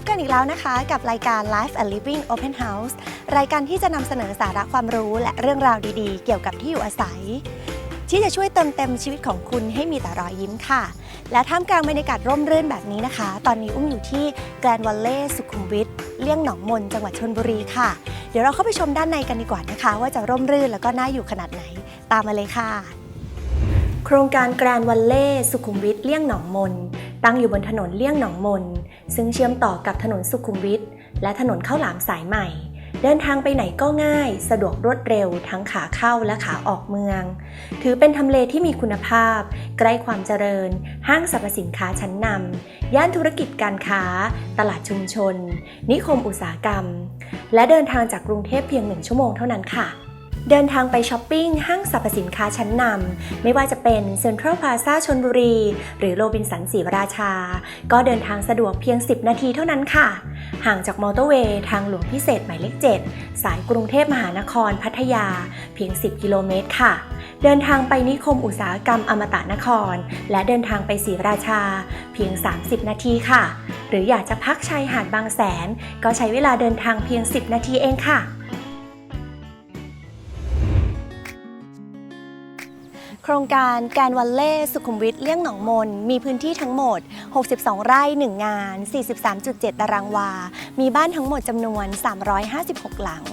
บกันอีกแล้วนะคะ กับรายการ Life and Living Open House รายการที่จะนำเสนอสาระความรู้และเรื่องราวดีๆ เกี่ยวกับที่อยู่อาศัย ที่จะช่วยเติมเต็มชีวิตของคุณให้มีแต่รอยยิ้มค่ะ และท่ามกลางบรรยากาศร่มรื่นแบบนี้นะคะ ตอนนี้อุ้มอยู่ที่แกรนวัลเล่สุขุมวิทเลี่ยงหนองมน จังหวัดชนบุรีค่ะ เดี๋ยวเราเข้าไปชมด้านในกันดีกว่านะคะ ว่าจะร่มรื่นแล้วก็น่าอยู่ขนาดไหน ตามมาเลยค่ะ โครงการแกรนวัลเล่สุขุมวิทเลี่ยงหนองมน ตั้งอยู่บนถนนเลี่ยงหนองมน ซึ่งเชื่อมต่อกับถนนสุขุมวิทและถนนข้าวหลามสายใหม่ เดินทางไปไหนก็ง่าย สะดวกรวดเร็วทั้งขาเข้าและขาออกเมือง ถือเป็นทำเลที่มีคุณภาพ ใกล้ความเจริญ ห้างสรรพสินค้าชั้นนำย่านธุรกิจการค้า ตลาดชุมชน นิคมอุตสาหกรรม และเดินทางจากกรุงเทพเพียงหนึ่งชั่วโมงเท่านั้นค่ะ เดินทางไปช้อปปิ้งห้างสรรพสินค้าชั้นนำไม่ว่าจะเป็นเซ็นทรัลพลาซ่าชนบุรี หรือโรบินสันศรีราชา ก็เดินทางสะดวกเพียง 10 นาทีเท่านั้นค่ะ ห่างจากมอเตอร์เวย์ทางหลวงพิเศษหมายเลข 7 สายกรุงเทพมหานครพัทยา เพียง 10 กิโลเมตรค่ะ เดินทางไปนิคมอุตสาหกรรมอมตะนคร และเดินทางไปศรีราชา เพียง 30 นาทีค่ะ หรืออยากจะพักชายหาดบางแสน ก็ใช้เวลาเดินทางเพียง 10 นาทีเองค่ะ ครงการแกรนวัลเล่สุขุมวิทเลี่ยงหนองมน มีพื้นที่ทั้งหมด 62 ไร่ 1 งาน 43.7 ตารางวา มีบ้านทั้งหมดจำนวน 356 หลัง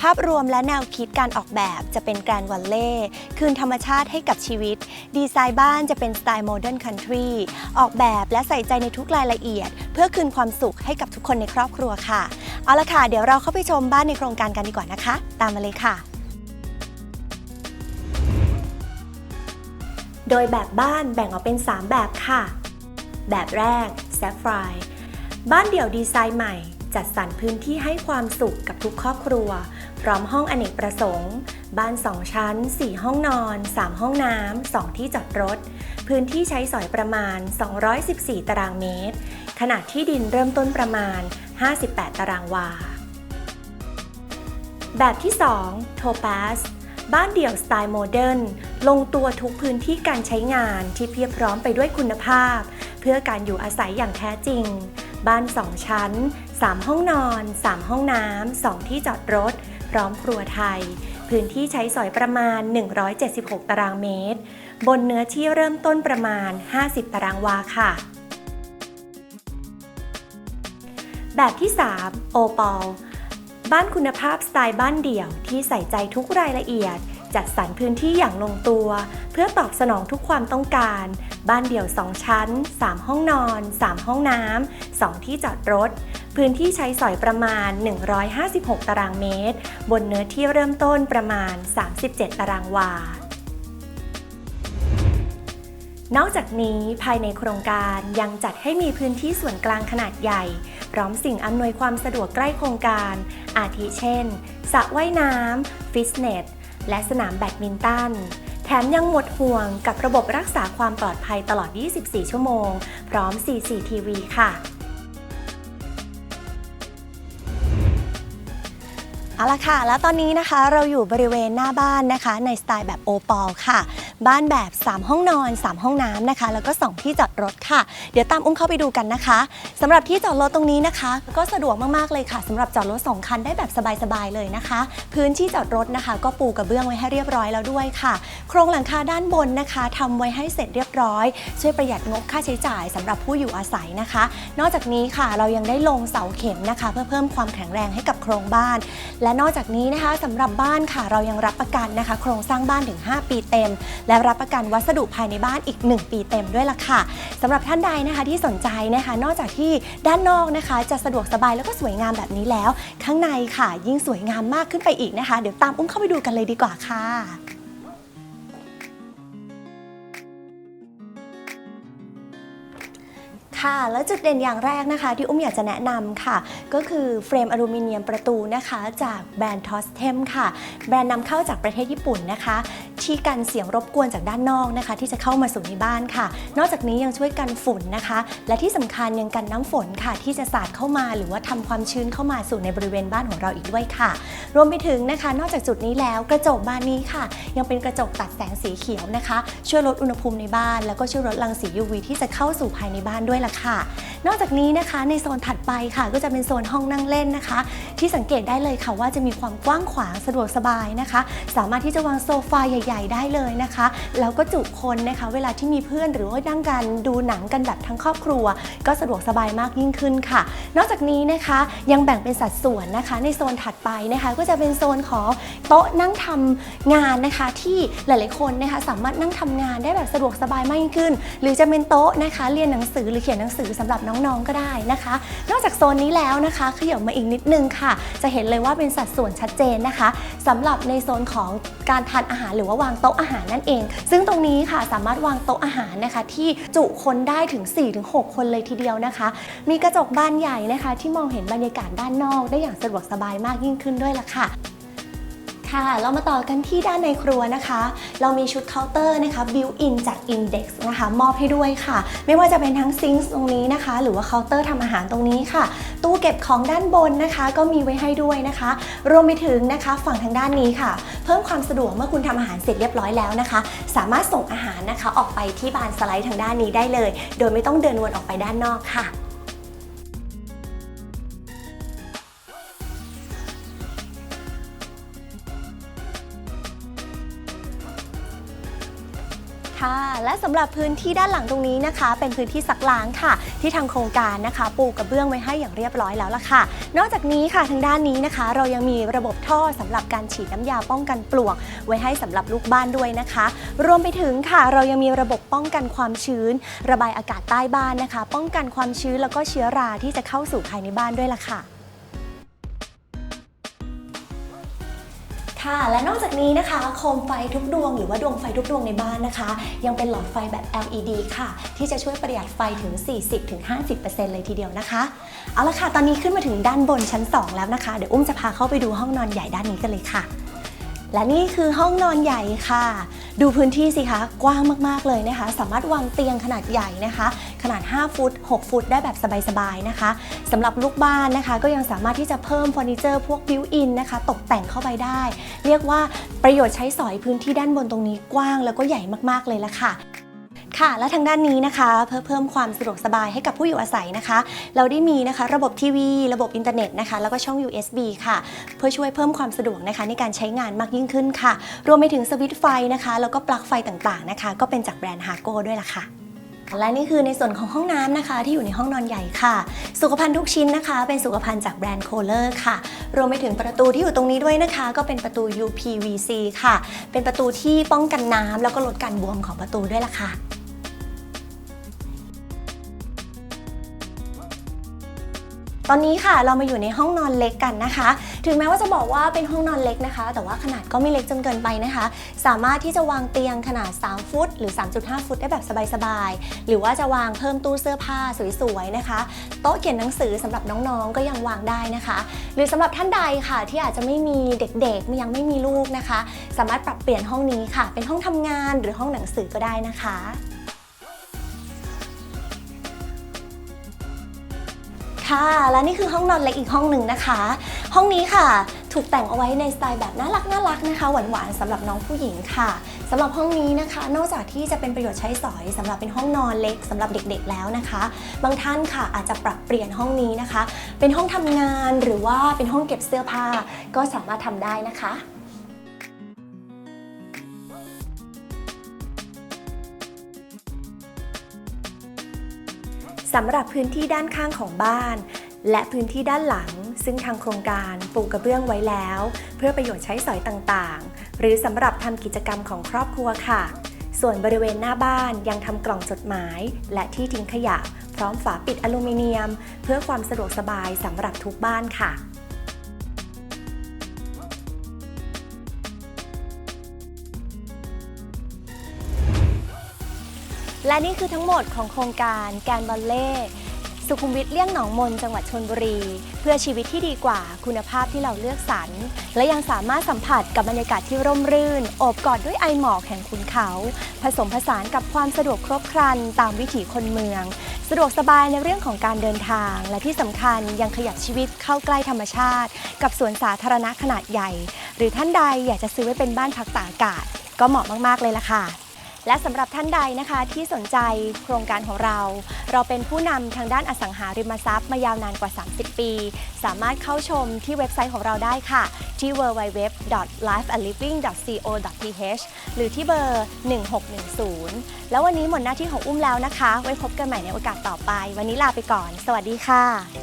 ภาพรวมและแนวคิดการออกแบบจะเป็นแกรนวัลเล่คืนธรรมชาติให้กับชีวิต ดีไซน์บ้านจะเป็นสไตล์โมเดิร์นคันทรีออกแบบและใส่ใจในทุกรายละเอียด เพื่อคืนความสุขให้กับทุกคนในครอบครัวค่ะ เอาละค่ะ เดี๋ยวเราเข้าไปชมบ้านในโครงการกันดีกว่านะคะ ตามมาเลยค่ะ โดยแบบบ้านแบ่งออกเป็น 3 แบบค่ะ แบบแรก Sapphire บ้านเดี่ยวดีไซน์ใหม่ จัดสรรพื้นที่ให้ความสุขกับทุกครอบครัว พร้อมห้องอเนกประสงค์ บ้าน 2 ชั้น 4 ห้องนอน 3 ห้องน้ำ 2 ที่จอดรถ พื้นที่ใช้สอยประมาณ 214 ตารางเมตร ขนาดที่ดินเริ่มต้นประมาณ 58 ตารางวา แบบที่ 2 Topaz บ้านเดี่ยวสไตล์โมเดิร์นลงตัวทุกพื้นที่การใช้งานที่เพียบพร้อมไปด้วยคุณภาพ เพื่อการอยู่อาศัยอย่างแท้จริง บ้าน 2 ชั้น 3 ห้องนอน 3 ห้องน้ำ 2 ที่จอดรถ พร้อมครัวไทย พื้นที่ใช้สอยประมาณ 176 ตารางเมตร บนเนื้อที่เริ่มต้นประมาณ 50 ตารางวาค่ะ แบบที่ 3 โอปอล บ้านคุณภาพสไตล์บ้านเดี่ยวที่ใส่ใจทุกรายละเอียด จัดสรรพื้นที่อย่างลงตัว เพื่อตอบสนองทุกความต้องการ บ้านเดี่ยว 2 ชั้น 3 ห้องนอน 3 ห้องน้ำ 2 ที่จอดรถ พื้นที่ใช้สอยประมาณ 156 ตารางเมตร บนเนื้อที่เริ่มต้นประมาณ 37 ตารางวานอกจากนี้ภายในโครงการยังจัดให้มีพื้นที่ส่วนกลางขนาดใหญ่ พร้อมสิ่งอำนวยความสะดวกใกล้โครงการ อาทิเช่นสระว่ายน้ำฟิตเนส และสนามแบดมินตันแถมยังหมดห่วงกับระบบรักษาความปลอดภัยตลอด 24 ชั่วโมง พร้อม CCTV ค่ะ เอาละค่ะ แล้วตอนนี้นะคะเราอยู่บริเวณหน้าบ้านนะคะในสไตล์แบบโอปอลค่ะ บ้านแบบ 3 ห้องนอน 3 ห้องน้ำนะคะ แล้วก็ 2 ที่จอดรถค่ะ เดี๋ยวตามอุ้มเข้าไปดูกันนะคะสำหรับที่จอดรถตรงนี้นะคะ ก็สะดวกมากๆเลยค่ะสำหรับจอดรถ 2 คันได้แบบสบายๆเลยนะคะ พื้นที่จอดรถนะคะ ก็ปูกระเบื้องไว้ให้เรียบร้อยแล้วด้วยค่ะ โครงหลังคาด้านบนนะคะทำไว้ให้เสร็จเรียบร้อย ช่วยประหยัดงบค่าใช้จ่ายสำหรับผู้อยู่อาศัยนะคะ นอกจากนี้ค่ะเรายังได้ลงเสาเข็มนะคะ เพื่อเพิ่มความแข็งแรงให้กับโครงบ้าน และและนอกจากนี้นะคะสำหรับบ้านค่ะเรายังรับประกันนะคะ โครงสร้างบ้านถึง 5 ปีเต็ม และรับประกันวัสดุภายในบ้านอีก 1 ปีเต็มด้วยล่ะค่ะสำหรับท่านใดนะคะที่สนใจนะคะ นอกจากที่ด้านนอกนะคะ จะสะดวกสบายแล้วก็สวยงามแบบนี้แล้ว ข้างในค่ะ ยิ่งสวยงามมากขึ้นไปอีกนะคะ เดี๋ยวตามอุ้มเข้าไปดูกันเลยดีกว่าค่ะ ค่ะ แล้วจุดเด่นอย่างแรกนะคะ ที่อุ้มอยากจะแนะนำค่ะ ก็คือเฟรมอลูมิเนียมประตูนะคะ จากแบรนด์ทอสเทมค่ะ แบรนด์นำเข้าจากประเทศญี่ปุ่นนะคะ ที่กันเสียงรบกวนจากด้านนอกนะคะ ที่จะเข้ามาสู่ในบ้านค่ะ นอกจากนี้ยังช่วยกันฝุ่นนะคะ และที่สำคัญยังกันน้ำฝนค่ะ ที่จะสาดเข้ามาหรือว่าทำความชื้นเข้ามาสู่ในบริเวณบ้านของเราอีกด้วยค่ะ รวมไปถึงนะคะ นอกจากจุดนี้แล้วกระจกบานนี้ค่ะ ยังเป็นกระจกตัดแสงสีเขียวนะคะ ช่วยลดอุณหภูมิในบ้าน แล้วก็ช่วยลดรังสี UV ที่จะเข้าสู่ภายในบ้านด้วยล่ะค่ะ นอกจากนี้นะคะในโซนถัดไปค่ะ ก็จะเป็นโซนห้องนั่งเล่นนะคะ ที่สังเกตได้เลยค่ะว่าจะมีความกว้างขวางสะดวกสบายนะคะ สามารถที่จะวางโซฟาใหญ่ ๆ ได้เลยนะคะ แล้วก็จุคนนะคะ เวลาที่มีเพื่อนหรือว่านั่งกันดูหนังกันแบบทั้งครอบครัว ก็สะดวกสบายมากยิ่งขึ้นค่ะ นอกจากนี้นะคะยังแบ่งเป็นสัดส่วนนะคะ ในโซนถัดไปนะคะ ก็จะเป็นโซนของโต๊ะนั่งทำงานนะคะ ที่หลาย ๆ คนนะคะสามารถนั่งทำงานได้แบบสะดวกสบายมากยิ่งขึ้น หรือจะเป็นโต๊ะนะคะ เรียนหนังสือหรือเขียนหนังสือสำหรับน้องๆก็ได้นะคะ นอกจากโซนนี้แล้วนะคะขยับมาอีกนิดนึงค่ะ จะเห็นเลยว่าเป็นสัดส่วนชัดเจนนะคะสำหรับในโซนของการทานอาหารหรือว่าวางโต๊ะอาหารนั่นเอง ซึ่งตรงนี้ค่ะสามารถวางโต๊ะอาหารนะคะ ที่จุคนได้ถึง 4-6 คนเลยทีเดียวนะคะ มีกระจกบานใหญ่นะคะ ที่มองเห็นบรรยากาศด้านนอกได้อย่างสะดวกสบายมากยิ่งขึ้นด้วยล่ะค่ะ ค่ะ เรามาต่อกันที่ด้านในครัวนะคะ เรามีชุดเคาน์เตอร์นะคะบิวอินจาก Index นะคะ มอบให้ด้วยค่ะ ไม่ว่าจะเป็นทั้งซิงค์ตรงนี้นะคะ หรือว่าเคาน์เตอร์ทำอาหารตรงนี้ค่ะ ตู้เก็บของด้านบนนะคะ ก็มีไว้ให้ด้วยนะคะ รวมไปถึงนะคะฝั่งทางด้านนี้ค่ะ เพิ่มความสะดวกเมื่อคุณทำอาหารเสร็จเรียบร้อยแล้วนะคะ สามารถส่งอาหารนะคะออกไปที่บานสไลด์ทางด้านนี้ได้เลย โดยไม่ต้องเดินวนออกไปด้านนอกค่ะ ค่ะ และสำหรับพื้นที่ด้านหลังตรงนี้นะคะ เป็นพื้นที่ซักล้างค่ะ ที่ทางโครงการนะคะปูกระเบื้องไว้ให้อย่างเรียบร้อยแล้วล่ะค่ะ นอกจากนี้ค่ะทางด้านนี้นะคะ เรายังมีระบบท่อสำหรับการฉีดน้ำยาป้องกันปลวก ไว้ให้สำหรับลูกบ้านด้วยนะคะ รวมไปถึงค่ะ เรายังมีระบบป้องกันความชื้น ระบายอากาศใต้บ้านนะคะ ป้องกันความชื้นแล้วก็เชื้อราที่จะเข้าสู่ภายในบ้านด้วยล่ะค่ะ ค่ะ และนอกจากนี้นะคะ โคมไฟทุกดวงหรือว่าดวงไฟทุกดวงในบ้านนะคะ ยังเป็นหลอดไฟแบบ LED ค่ะ ที่จะช่วยประหยัดไฟถึง 40-50%เลยทีเดียวนะคะ เอาละค่ะ ตอนนี้ขึ้นมาถึงด้านบนชั้น 2 แล้วนะคะ เดี๋ยวอุ้มจะพาเข้าไปดูห้องนอนใหญ่ด้านนี้กันเลยค่ะ และนี่คือห้องนอนใหญ่ค่ะ ดูพื้นที่สิคะ กว้างมาก ๆ เลยนะคะ สามารถวางเตียงขนาดใหญ่นะคะ ขนาด 5 ฟุต 6 ฟุต ได้แบบสบาย ๆ นะคะสำหรับลูกบ้านนะคะ ก็ยังสามารถที่จะเพิ่มเฟอร์นิเจอร์พวกบิวอินนะคะ ตกแต่งเข้าไปได้ เรียกว่าประโยชน์ใช้สอยพื้นที่ด้านบนตรงนี้กว้างแล้วก็ใหญ่มาก ๆ เลยละค่ะ ค่ะ และทางด้านนี้นะคะ เพื่อเพิ่มความสะดวกสบายให้กับผู้อยู่อาศัยนะคะ เราได้มีนะคะ ระบบทีวี ระบบอินเทอร์เน็ตนะคะ แล้วก็ช่อง USB ค่ะ เพื่อช่วยเพิ่มความสะดวกนะคะ ในการใช้งานมากยิ่งขึ้นค่ะ รวมไปถึงสวิตช์ไฟนะคะ แล้วก็ปลั๊กไฟต่างๆนะคะ ก็เป็นจากแบรนด์ฮาโก้ด้วยล่ะค่ะและนี่คือในส่วนของห้องน้ำนะคะ ที่อยู่ในห้องนอนใหญ่ค่ะ สุขภัณฑ์ทุกชิ้นนะคะ เป็นสุขภัณฑ์จากแบรนด์โคเลอร์ค่ะ รวมไปถึงประตูที่อยู่ตรงนี้ด้วยนะคะ ก็เป็นประตู UPVC ค่ะ เป็นประตูที่ป้องกันน้ำแล้วก็ลดการบวมของประตูด้วยล่ะค่ะ ตอนนี้ค่ะเรามาอยู่ในห้องนอนเล็กกันนะคะ ถึงแม้ว่าจะบอกว่าเป็นห้องนอนเล็กนะคะ แต่ว่าขนาดก็ไม่เล็กจนเกินไปนะคะ สามารถที่จะวางเตียงขนาด 3 ฟุต หรือ 3.5 ฟุตได้แบบสบายๆ หรือว่าจะวางเพิ่มตู้เสื้อผ้าสวยๆนะคะ โต๊ะเขียนหนังสือสำหรับน้องๆ ก็ยังวางได้นะคะ หรือสำหรับท่านใดค่ะที่อาจจะไม่มีเด็กๆยังไม่มีลูกนะคะ สามารถปรับเปลี่ยนห้องนี้ค่ะ เป็นห้องทำงานหรือห้องหนังสือก็ได้นะคะ ค่ะ และนี่คือห้องนอนเล็กอีกห้องหนึ่งนะคะ ห้องนี้ค่ะ ถูกแต่งเอาไว้ในสไตล์แบบน่ารักน่ารักนะคะหวานๆสำหรับน้องผู้หญิงค่ะสำหรับห้องนี้นะคะ นอกจากที่จะเป็นประโยชน์ใช้สอยสำหรับเป็นห้องนอนเล็กสำหรับเด็กๆแล้วนะคะ บางท่านค่ะอาจจะปรับเปลี่ยนห้องนี้นะคะ เป็นห้องทำงานหรือว่าเป็นห้องเก็บเสื้อผ้าก็สามารถทำได้นะคะ สำหรับพื้นที่ด้านข้างของบ้าน และพื้นที่ด้านหลัง ซึ่งทางโครงการปูกระเบื้องไว้แล้ว เพื่อประโยชน์ใช้สอยต่างๆ หรือสำหรับทำกิจกรรมของครอบครัวค่ะ ส่วนบริเวณหน้าบ้านยังทำกล่องจดหมาย และที่ทิ้งขยะ พร้อมฝาปิดอลูมิเนียม เพื่อความสะดวกสบายสำหรับทุกบ้านค่ะ และนี่คือทั้งหมดของโครงการแกนบอลเล่ สุขุมวิทเลี่ยงหนองมน จังหวัดชนบุรี เพื่อชีวิตที่ดีกว่าคุณภาพที่เราเลือกสรร และยังสามารถสัมผัสกับบรรยากาศที่ร่มรื่น โอบกอดด้วยไอหมอกแห่งขุนเขา ผสมผสานกับความสะดวกครบครันตามวิถีคนเมือง สะดวกสบายในเรื่องของการเดินทาง และที่สำคัญยังขยับชีวิตเข้าใกล้ธรรมชาติ กับสวนสาธารณะขนาดใหญ่ หรือท่านใดอยากจะซื้อไว้เป็นบ้านพักตากอากาศ ก็เหมาะมากๆเลยล่ะค่ะ และสำหรับท่านใดนะคะที่สนใจโครงการของเรา เราเป็นผู้นำทางด้านอสังหาริมทรัพย์มายาวนานกว่า 30 ปี สามารถเข้าชมที่เว็บไซต์ของเราได้ค่ะ ที่ www.lifeandliving.co.th หรือที่เบอร์ 1610 แล้ววันนี้หมดหน้าที่ของอุ้มแล้วนะคะ ไว้พบกันใหม่ในโอกาสต่อไป วันนี้ลาไปก่อน สวัสดีค่ะ